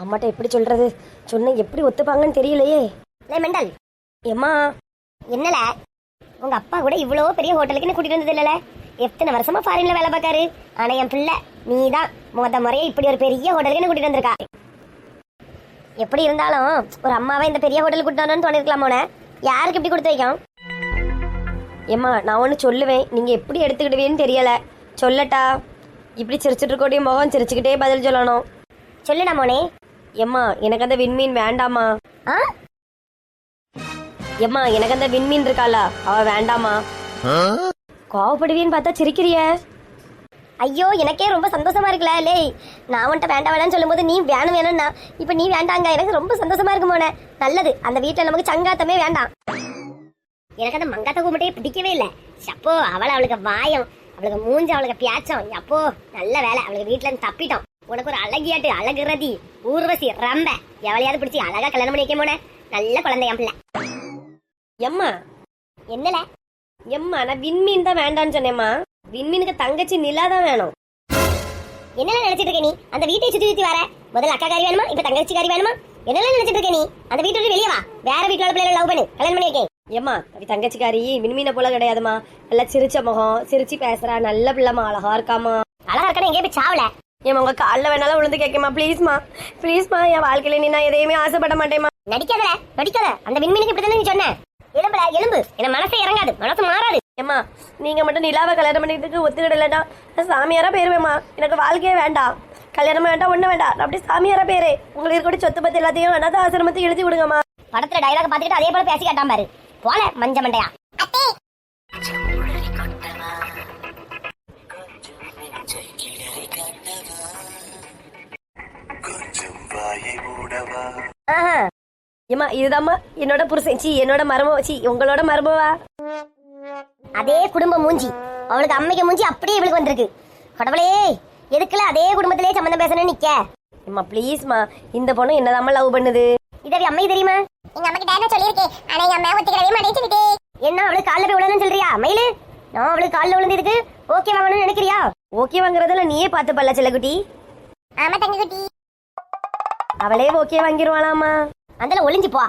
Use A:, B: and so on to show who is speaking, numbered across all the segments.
A: அம்மாட்ட எப்படி சொல்றது? சொன்ன எப்படி ஒத்துப்பாங்கன்னு தெரியலையே.
B: லே மெண்டல்.
A: ஏம்மா?
B: என்னல? உங்க அப்பா கூட இவ்வளோ பெரிய ஹோட்டலுக்கு கூட்டிட்டு வந்தது இல்லல எத்தனை வருஷமா ஃபாரின்ல வேலை பார்க்காரு? ஆனா என் பிள்ளை நீ தான் முத முறையே இப்படி ஒரு பெரிய ஹோட்டலுக்கு கூட்டிட்டு வந்திருக்கா. எப்படி இருந்தாலும் ஒரு அம்மாவை இந்த பெரிய ஹோட்டலுக்கு கூட்டிட்டு வரணும்னு தோணிருக்கலாமோன யாருக்கு இப்படி கொடுத்து வைக்கும்?
A: ஏம்மா நான் ஒன்று சொல்லுவேன். நீங்கள் எப்படி எடுத்துக்கிடுவீன்னு தெரியல. சொல்லட்டா. இப்படி சிரிச்சிட்டு இருக்கக்கூடிய முகம் சிரிச்சுக்கிட்டே பதில் சொல்லணும்.
B: சொல்லுடா மோனே.
A: ஏம்மா எனக்கு அந்த விண்மீன் வேண்டாமா
B: ஆ?
A: ஏம்மா எனக்கு அந்த விண்மீன் இருக்கால அவ வேண்டாமா கோவப்படுவீன்னு பார்த்தா சிரிக்கிறிய?
B: ஐயோ எனக்கே ரொம்ப சந்தோஷமா இருக்குல்ல லே நான் உன்ட்ட வேண்டாம் வேணாம்னு சொல்லும்போது நீ வேணும் வேணும்னா இப்போ நீ வேண்டாங்க. எனக்கு ரொம்ப சந்தோஷமா இருக்கு மோனே. நல்லது. அந்த வீட்டில் நமக்கு சங்காத்தமே வேண்டாம். எனக்கு அந்த மங்காத்த கும்பிட்டே பிடிக்கவே இல்லை. அப்போ அவளை அவளுக்கு வாயம் அவளுக்கு மூஞ்சி அவளுக்கு பியாச்சம். அப்போ நல்ல வேலை. அவளுக்கு வீட்டுல இருந்து தப்பிட்டோம். உனக்கு ஒரு அழகியாட்டு அழகு ரதி ஊர்வசி ரம்ப. எவளையாவது பிடிச்சி அழகா கல்யாணம் பண்ணி வைக்க போன நல்ல குழந்தை என் பிள்ளை.
A: எம்மா
B: என்னல?
A: எம்மா நான் விண்மீன் தான் வேண்டான்னு சொன்னேம்மா. விண்மீனுக்கு தங்கச்சி நிலா தான் வேணும்.
B: என்னெல்லாம் நினைச்சிட்டு இருக்க நீ? அந்த வீட்டை சுத்தி சுத்தி வர. முதல்ல அக்கா காரி வேணுமா? இப்ப தங்கச்சி காரி வேணுமா? என்னெல்லாம் நினைச்சிட்டு இருக்க நீ? அந்த வீட்டை விட்டு வெளியே வா. வேற வீட்டுல பிள்ளைகளை லவ் பண்ணு. கல்யாணம் பண்ணி வைக்கேன்.
A: ஏம்மா தங்கச்சிக்காரி விண்மீனை போல கிடையாதும்மா. நல்லா சிரிச்ச முகம் சிரிச்சு பேசுறா. நல்ல பிள்ளைமா அழகா இருக்காமா
B: அழகா இருக்கணும் எங்கேயும் போய் சாவல?
A: ஏம்மா உங்க காலில் வேணாலும் விழுந்து கேட்கமா ப்ளீஸ்மா ப்ளீஸ்மா என் வாழ்க்கையில நீ நான் எதையுமே ஆசைப்பட மாட்டேம்மா.
B: நடிக்காதல நடிக்காத. அந்த விண்மீனுக்கு இப்படி தானே நீ சொன்ன. எலும்புல எலும்பு. என்ன மனசே இறங்காது. மனசு மாறாது.
A: ஏம்மா நீங்க மட்டும் நிலாவை கல்யாணம் பண்ணிக்கிறதுக்கு ஒத்துக்கிடலடா நான் சாமியாரா போயிருவேம்மா எனக்கு வாழ்க்கையே வேண்டாம். கல்யாணம் வேண்டாம் ஒண்ணு வேண்டாம். நான் அப்படியே சாமியாரா பேரு. உங்களுக்கு கூட சொத்து பத்தி எல்லாத்தையும் அனாத ஆசிரமத்தை எழுதி விடுங்கம்மா.
B: படத்துல டைலாக் பாத்துக்கிட்டு அதே போல பேசி கேட்டான் பாரு. போல மஞ்ச மண்டையா.
A: ஏம்மா இதுதாம்மா? என்னோட புருஷன். சி என்னோட மருமவ. சி உங்களோட மருமவா?
B: அதே குடும்ப மூஞ்சி. அவளுக்கு அம்மைக்கு மூஞ்சி அப்படியே இவளுக்கு வந்திருக்கு. கடவுளே எதுக்குல அதே குடும்பத்திலே சம்மந்தம் பேசணும்னு நிக்க?
A: ஏம்மா ப்ளீஸ்மா இந்த பொண்ணு என்னதாம்மா லவ் பண்ணுது?
B: இதவி அம்மை தெரியுமா? எங்க அம்மா கிட்ட என்ன சொல்லியிருக்கேன் ஆனா எங்க அம்மா ஒத்துக்கவே மாட்டேன்னு என்ன அவளுக்கு கால்ல போய் விழணும்னு சொல்றியா? மயிலு நான் அவளுக்கு கால்ல விழுந்ததுக்கு ஓகே வாங்கணும்னு நினைக்கிறியா?
A: ஓகே வாங்குறதுல நீயே பார்த்து பல்ல செல்லக்குட்டி.
B: ஆமா தங்க குட்டி
A: அவளே ஓகே வாங்கிருவாளாமா
B: அதுல ஒளிஞ்சு போ.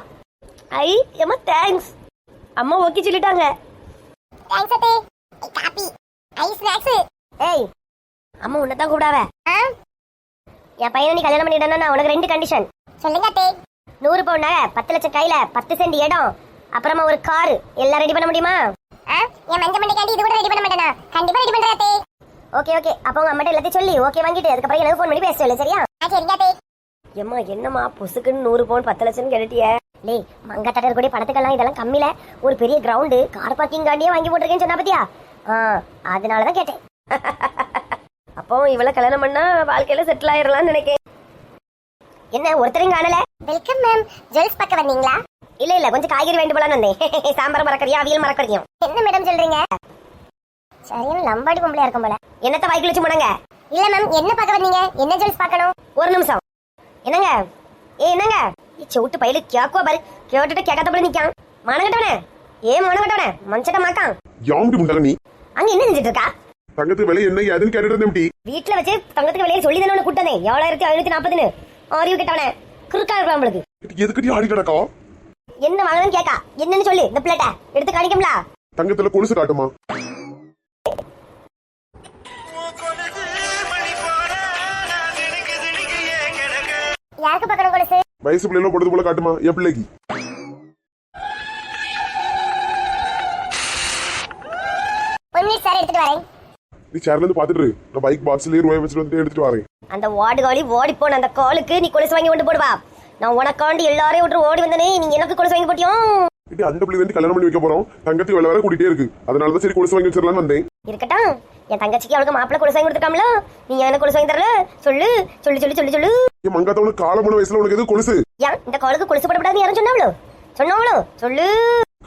A: ஐ ஏம்மா தேங்க்ஸ் அம்மா ஓகே சொல்லிட்டாங்க.
B: தேங்க்ஸ் அத்தே. காபி ஐ ஸ்நாக்ஸ் ஏய்
A: அம்மா உன்னை தான் கூப்பிடாவ
B: என் பையனை நீ கல்யாணம் பண்ணிட்டேன்னா நான் உனக்கு ரெண்டு கண்டிஷன் சொல்லுங்க அத்தே. நூறு பவுன் நகை பத்து லட்சம் கையில பத்து சென்ட் இடம் அப்புறமா ஒரு கார் எல்லாம் ரெடி பண்ண முடியுமா? என் மஞ்ச மண்டிக்காண்டி இது கூட ரெடி பண்ண மாட்டேனா? கண்டிப்பா ரெடி பண்றேன் அத்தே. ஓகே ஓகே அப்போ உங்க அம்மாட்ட எல்லாத்தையும் சொல்லி ஓகே வாங்கிட்டு அதுக்கப்புறம் எனக்கு ஃபோன் பண்ணி பேச சொல்லு சரியா? சரிங்க அத்தே.
A: ஏம்மா என்னம்மா பொசுக்குன்னு நூறு பவுன் பத்து லட்சம் கேட்டிய
B: லே மங்கத்தட்டர் கூட படத்துக்கெல்லாம் இதெல்லாம் கம்மில ஒரு பெரிய கிரவுண்டு கார் பார்க்கிங் காண்டியே வாங்கி போட்டிருக்கேன்னு சொன்னா பாத்தியா? ஆ அதனால தான் கேட்டேன்.
A: அப்போ இவளை கல்யாணம் பண்ணா வாழ்க்கையில செட்டில் ஆயிடலாம்னு நினைக்கேன்.
B: என்ன ஒருத்தரையும் காணல? வெல்கம் மேம் ஜுவல்ஸ் பார்க்க வந்தீங்களா? இல்ல இல்ல கொஞ்சம் காய்கறி வேண்டு போலான்னு வந்தேன். சாம்பார் மறக்கறியா அவியல் மறக்கறியும் என்ன மேடம் சொல்றீங்க? சரியான லம்பாடி பொம்பளையா இருக்கும் போல. என்னத்த வாய்க்கு வச்சு முடங்க? இல்ல மேம் என்ன பார்க்க வந்தீங்க? என்ன ஜுவல்ஸ் பார்க்கணும்? ஒரு நிமிஷம். என்னங்க? ஏ என்னங்க? ஏ செவுட்டு பையில கேக்குவா பாரு. கேட்டுட்டு கேட்காத போல நிக்கான் மனகட்டவனே. ஏ மனகட்டவனே. மனுஷட்ட மாக்கான்
C: யாம்டி முண்டக நீ?
B: அங்க என்ன செஞ்சுட்டு இருக்கா?
C: தங்கத்து விலை என்ன ஏதுன்னு கேட்டுட்டு இருந்தேன்
B: வீட்டுல வச்சு தங்கத்துக்கு வெளியே சொல்லி தானே கூட்டனே ஏழாயிரத்தி ஐநூத்தி நாற்பதுன்னு அறிவு கிட்டவனே குறுக்கா இருப்பான் உங்களுக்கு
C: எதுக்கிட்டி ஆடி கிடக்கா?
B: என்ன வாங்கணும்னு கேக்கா. என்னன்னு சொல்லு இந்த பிளேட்ட எடுத்து காணிக்கம்ல.
C: தங்கத்துல கொலுசு காட்டுமா?
B: யாருக்கு பார்க்கணும் கொலுசு.
C: வயசு பிள்ளைல பொழுது போல காட்டுமா என் பிள்ளைக்கு.
B: சார் எடுத்துட்டு வரேன்.
C: நீ சேர்ல இருந்து பாத்துட்டு. நான் பைக் பாக்ஸ்லயே ரூபாய் வச்சுட்டு வந்து எடுத்துட்டு வரேன்.
B: அந்த காலி ஓடி போன அந்த காலுக்கு நீ கொலுசு வாங்கி கொண்டு போடுவா. நான் உனக்காண்டி எல்லாரையும் விட்டு ஓடி வந்தனே நீ எனக்கு கொலுசு வாங்கி போட்டியும்
C: இது அந்த பிள்ளை வந்து கல்யாணம் பண்ணி வைக்க போறோம். தங்கத்துக்கு விலை கூட்டிட்டே இருக்கு. அதனால தான் சரி கொலுசு வாங்கி வச்சிடலாம்னு வந்தேன்.
B: இருக்கட்டும். என் தங்கச்சிக்கு அவளுக்கு மாப்பிள்ளை கொலுசு வாங்கி கொடுத்துருக்காமல? நீ எனக்கு கொலுசு வாங்கி தரல? சொல்லு சொல்லு சொல்லு சொல்லு சொல்லு.
C: என் மங்காத்த உனக்கு காலமான வயசுல உனக்கு எது கொலுசு?
B: ஏன் இந்த காலுக்கு கொலுசு போடக்கூடாதுன்னு யாரும் சொன்னாவளோ? சொன்னாவளோ? சொல்லு.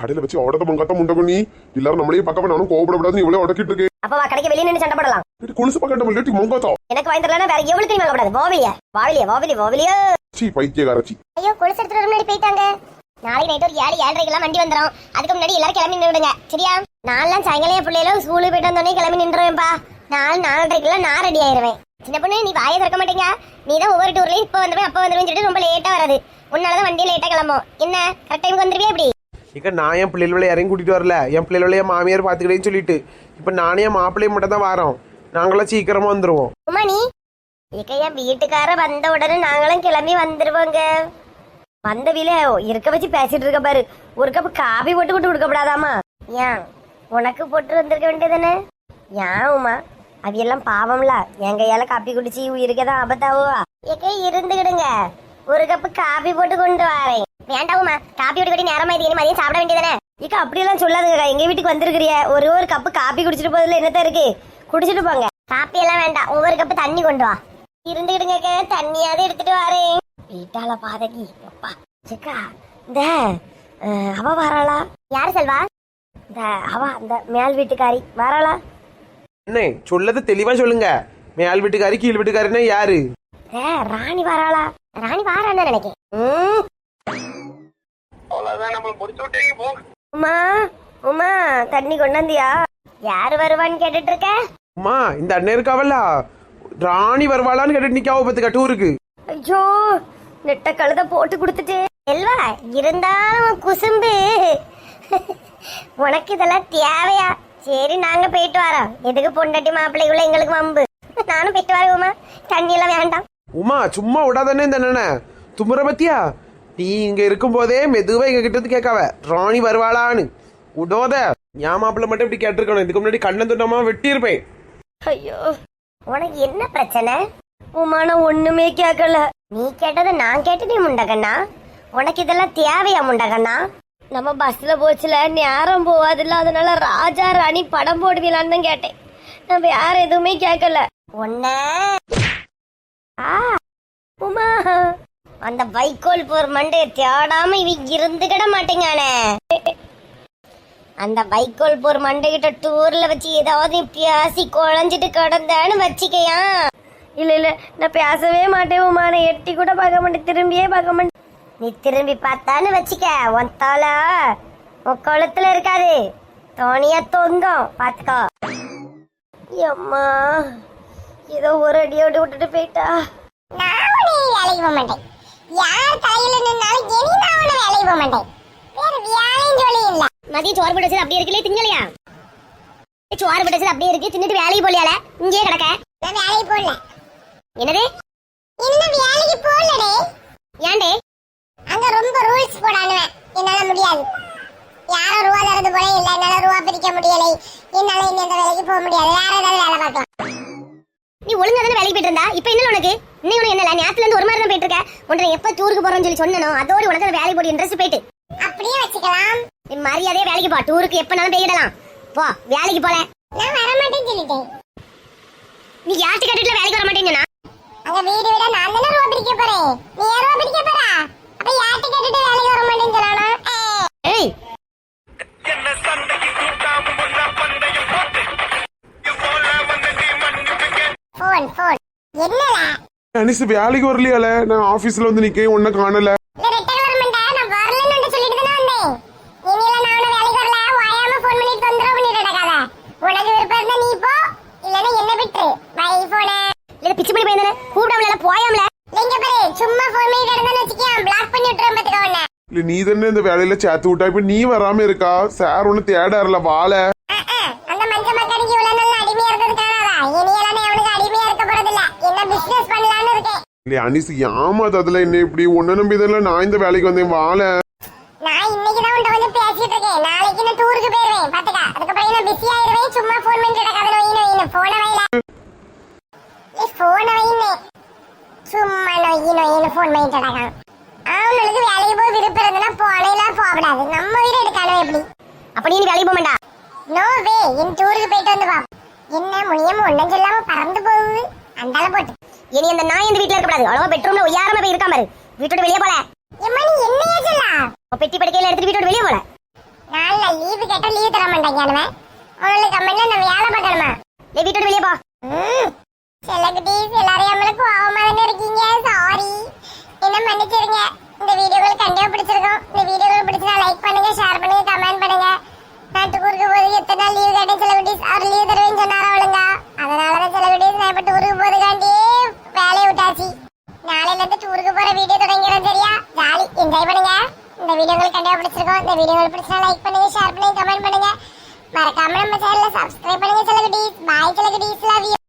C: கடையில வச்சு உடத்த மங்காத்த முண்டை பண்ணி. எல்லாரும் நம்மளே பார்க்க நானும் கோவப்படக்கூடாது இவ்வளவு உடக்கிட்டு இருக்கேன்
B: அப்ப வா கடைக்கு வெளியே நின்று சண்டை போடலாம்.
C: கொலுசு பக்கட்ட இல்லாட்டி மங்காத்தா?
B: எனக்கு வாங்கி வேற எவ்வளவு நீ வாங்கக்கூடாது வாவிலியா? வாவிலியா வாவிலி வாவிலியா?
C: சீ பைத்தியகாரச்சி
B: ஐயோ கொலுசு எடுத்துட்டு முன்னாடி போயிட்டாங்க. நாளைக்கு நைட் ஒரு ஏழு ஏழரைக்கெல்லாம் வண்டி வந்துடும் அதுக்கு முன்னாடி எல்லாரும் கிளம்பி நின்றுடுங்க சரியா? நான்லாம் சாயங்காலம் என் பிள்ளைகளும் ஸ்கூலுக்கு போயிட்டு வந்தோடனே கிளம்பி நின்றுவேன்ப்பா நாலு நாலரைக்கெல்லாம் நான் ரெடி ஆயிருவேன். சின்ன பொண்ணு நீ வாயை திறக்க மாட்டீங்க. நீ தான் ஒவ்வொரு டூர்லயும் இப்ப வந்துருவேன் அப்ப வந்துருவேன் சொல்லிட்டு ரொம்ப லேட்டா வராது. உன்னாலதான் வண்டி லேட்டா கிளம்பும். என்ன? கரெக்ட் டைமுக்கு வந்துருவியா இப்படி
D: இக்க நான் என் பிள்ளைகளை இறங்கி கூட்டிட்டு வரல. என் பிள்ளைகளை என் மாமியார் பார்த்துக்கிட்டேன்னு சொல்லிட்டு. இப்போ நானே என் மாப்பிள்ளையும் மட்டும் தான் வரோம். நாங்களாம் சீக்கிரமா வந்துருவோம்.
B: உமா நீ? இக்க என் வீட்டுக்கார வந்த உடனே நாங்களும் கிளம்பி வந்துருவோங்க. வந்த வீல இருக்க வச்சு பேசிட்டு இருக்க பாரு. ஒரு கப் காபி போட்டு போட்டு கொடுக்கப்படாதாமா ஏன்? உனக்கு போட்டு வந்திருக்க வேண்டியதானே ஏன் உமா? அவையெல்லாம் பாவம்ல. என் கையால காப்பி குடிச்சு உயிருக்கதான் தான் ஆபத்தாவுவா எக்க இருந்துக்கிடுங்க ஒரு கப்பு காபி போட்டு கொண்டு வரேன். வேண்டாவுமா காப்பி போட்டு கட்டி நேரமா இது மதியம் சாப்பிட வேண்டியதானே இக்க அப்படியெல்லாம் சொல்லாதுங்க எங்க வீட்டுக்கு வந்திருக்கிறிய? ஒரு ஒரு கப்பு காப்பி குடிச்சிட்டு போதுல என்னத்த இருக்கு? குடிச்சிட்டு போங்க. காப்பி எல்லாம் வேண்டாம். ஒவ்வொரு கப்பு தண்ணி கொண்டு வா. இருந்துகிடுங்க தண்ணியாவது எடுத்துட்டு வரேன். வீட்டால பாதகி. அப்பா சிக்கா இந்த அவ வராளா? யாரு செல்வா? இந்த அவ அந்த மேல் வீட்டுக்காரி. வராளா?
D: என்ன? சொல்லது தெளிவா சொல்லுங்க. மேல் வீட்டுக்காரி கீழ் வீட்டுக்காரின்னா யாரு?
B: ஏ ராணி வராளா? ராணி வாரான்னு நினைக்கேன். ம். உமா உமா தண்ணி கொண்டாந்தியா யாரு வருவான்னு கேட்டுட்டு இருக்க
D: அம்மா இந்த அண்ணன் இருக்காவல்ல? ராணி வருவாளான்னு கேட்டுட்டு நிக்காவ பத்துக்கா டூருக்கு.
B: ஐயோ நெட்ட கழுத போட்டு கொடுத்துட்டு. செல்வா இருந்தாலும் குசும்பு. உனக்கு இதெல்லாம் தேவையா? சரி நாங்க போயிட்டு வரோம். எதுக்கு பொண்டாட்டி மாப்பிள்ளைக்குள்ள எங்களுக்கு வம்பு? நானும் போயிட்டு வரேன் தண்ணி எல்லாம் வேண்டாம்.
D: உமா சும்மா விடாதானே இந்த அண்ணனை. துமுற பத்தியா? நீ இங்க இருக்கும் போதே மெதுவா எங்க கிட்ட இருந்து கேட்காவ ராணி வருவாளான்னு. விடோத என் மாப்பிள்ளை மட்டும் இப்படி கேட்டிருக்கணும். இதுக்கு முன்னாடி கண்ணன் துண்டமா வெட்டி இருப்பேன்
A: ஐயோ
B: உனக்கு என்ன பிரச்சனை?
A: உமா நான் ஒண்ணுமே கேட்கல.
B: நீ கேட்டதை நான் கேட்டுட்டே முண்டகண்ணா உனக்கு இதெல்லாம் தேவையா முண்டகண்ணா
A: நம்ம பஸ்ல போச்சுல நேரம் போவாதுல்ல அதனால ராஜா ராணி படம் போடுவீங்களான்னு தான் கேட்டேன். நம்ம யாரும் எதுவுமே கேட்கல
B: ஒன்ன
A: உமா.
B: அந்த வைக்கோல் போர் மண்டைய தேடாம இவ இருந்துக்கிட மாட்டேங்கானே. அந்த வைக்கோல் போர் மண்டைகிட்ட டூர்ல வச்சு ஏதாவது பேசி குழஞ்சிட்டு கிடந்தான்னு வச்சுக்கையா.
A: இல்ல இல்ல நான் பேசவே மாட்டேன் உமா நான் எட்டி கூட பார்க்க மாட்டேன் திரும்பியே பார்க்க மாட்டேன்.
B: நீ திரும்பி பார்த்தான்னு வச்சுக்க உன் தலை உன் கழுத்துல இருக்காது. தோணியா தொங்கும் பாத்துக்கோ
A: அம்மா ஏதோ ஒரு அடியோடு விட்டுட்டு போயிட்டா.
B: நான் உன்னை வேலைக்கு போக மாட்டேன். யார் தலையில நின்னாலும் இனி நான் உன்னை வேலைக்கு போக மாட்டேன். வேற வேலையும் சொல்லி இல்ல. மதியம் சோறு போட்டு அப்படியே இருக்குல்ல திங்கலையா? சோறு போட்டு அப்படியே இருக்கு தின்னுட்டு வேலைக்கு போலியால இங்கேயே கிடக்க. நான் வேலைக்கு போடல என்னது? இன்னும் வேலைக்கு போடலடே ஏன்டே? ரொம்ப ரூல்ஸ் போடானுவேன். என்னால முடியாது. யாரோ ரூபா தரது போல இல்ல. என்னால ரூபா பிரிக்க முடியலை. என்னால இனி அந்த வேலைக்கு போக முடியாது. வேற ஏதாவது வேலை பார்க்கலாம். நீ ஒழுங்கா தானே வேலைக்கு போயிட்டு இருந்தா? இப்போ என்ன உனக்கு? இன்னும் உனக்கு என்ன நேரத்துல இருந்து ஒரு மாதிரி தான் போயிட்டு இருக்க? உன்னை எப்ப டூருக்கு போறோம்னு சொல்லி சொன்னனோ அதோட உனக்கு வேலைக்கு போடி இன்ட்ரெஸ்ட் போயிட்டு. அப்படியே வச்சுக்கலாம். நீ மரியாதையே வேலைக்கு போ. டூருக்கு எப்பனாலும் போயிடலாம் போ வேலைக்கு போல. நான் வர மாட்டேன்னு சொல்லிட்டேன். நீ யார்கிட்ட கேட்டுல வேலைக்கு வர மாட்டேன்னு அங்க வீடு விட நான் தானே ரூபா பிரிக்க போறேன். நீ யார் ரூபா பிரிக்க போறா? அப்ப யார்கிட்ட பண்ணி கிடந்தான்னு வச்சுக்கேன் பிளாக் பண்ணி விட்டுறேன் பாத்துக்கோ உன்னை.
C: இல்ல நீ தானே இந்த வேலையில சேர்த்து விட்டா இப்ப நீ வராம இருக்கா? சார் ஒண்ணு தேடாருல வாழ.
B: அந்த மஞ்ச மக்களுக்கு இவ்வளவு நாள் அடிமையா இருந்தது காணாதா இனியெல்லாம் நான் அவனுக்கு அடிமையா இருக்க போறதில்ல என்ன பிசினஸ் பண்ணலாம்னு இருக்கேன்
C: இல்ல அனிஸ் ஏமாத்து அதுல என்ன இப்படி? உன்ன நம்பி தானே நான் இந்த வேலைக்கு வந்தேன் வாழ.
B: நான் இன்னைக்கு தான் உன்ட்ட வந்து பேசிட்டு இருக்கேன். நாளைக்கு நான் டூருக்கு போயிருவேன் பாத்துக்க அதுக்கப்புறம் நான் பிஸி ஆயிருவேன் சும்மா போன் பண்ணிட்டு இருக்காத நோயின்னு நோயின்னு போன வயல. நீ போன வைன்னு. சும்மா நொய்யி நொய்யின்னு போன் பண்ணிட்டு இருக்கான் அவனுக்கு வேலைக்கு போய் விருப்பம் இருந்ததுன்னா போனையெல்லாம் போகக்கூடாது. நம்ம வீடு எடுக்கணும் எப்படி? அப்ப நீ வேலைக்கு போக மாட்டா? நோ வே என் டூருக்கு போயிட்டு வந்து வா என்ன முனியம் ஒன்றும் சொல்லாம பறந்து போகுது. அந்தால போட்டு. இனி அந்த நாய் இந்த வீட்டுல இருக்கக்கூடாது. அவ்வளவா பெட்ரூம்ல உயாரமா போய் இருக்காம இரு. வீட்டோட வெளியே போல. எம்மா நீ என்னையே சொல்லா? பெட்டி படுக்கையில எடுத்துட்டு வீட்டோட வெளியே போல. நாள்ல லீவு கேட்டா லீவ் தர மாட்டேங்கானுவன் அவனுக்கு கம்பெனில நான் வேலை பார்க்கணுமா? நீ வீட்டோட வெளியே போ. செல்லகுட்டீஸ் எல்லாரும் நம்மளுக்கு கோவமா தானே இருக்கீங்க? சாரி என்ன மன்னிச்சிருங்க. இந்த வீடியோகள் கண்டிப்பா பிடிச்சிருக்கும். இந்த வீடியோகள் பிடிச்சா லைக் பண்ணுங்க ஷேர் பண்ணுங்க கமெண்ட் பண்ணுங்க. நாட்டுக்கு ஊருக்கு போது எத்தனை நாள் லீவ் கேட்டேன் செல்லகுட்டீஸ் அவர் லீவ் தருவேன்னு சொன்னாரா
E: அதனாலதான் சில வீடியோஸ் நான் இப்ப டூருக்கு வீடியோ பிடிச்சிருக்கோம். இந்த வீடியோ பிடிச்சா லைக் பண்ணுங்க ஷேர் பண்ணுங்க கமெண்ட் பண்ணுங்க. மறக்காம நம்ம சேனலை சப்ஸ்கிரைப் பண்ணுங்க. சில குட்டீஸ் பாய் சில குட்டீஸ் லவ்